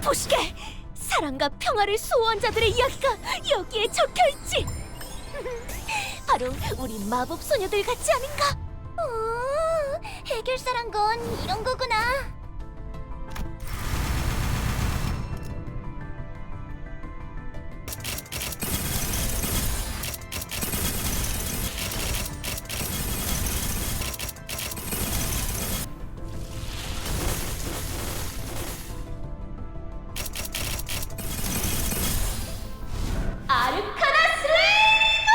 보시게! 사랑과 평화를 수호한 자들의 이야기가 여기에 적혀 있지. 바로 우리 마법 소녀들 같지 않은가? 오, 해결사란 건 이런 거구나. 아르카나 슬레이머!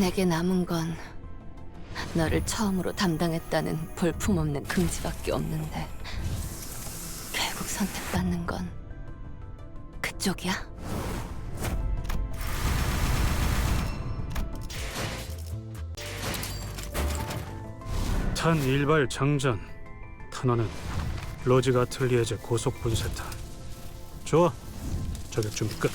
내게 남은 건 너를 처음으로 담당했다는 볼품없는 긍지밖에 없는데 결국 선택받는 건 그쪽이야? 탄 일발 장전. 탄화는 로지 가 틀리에제 고속 분쇄탄. 좋아. 저격 준비 끝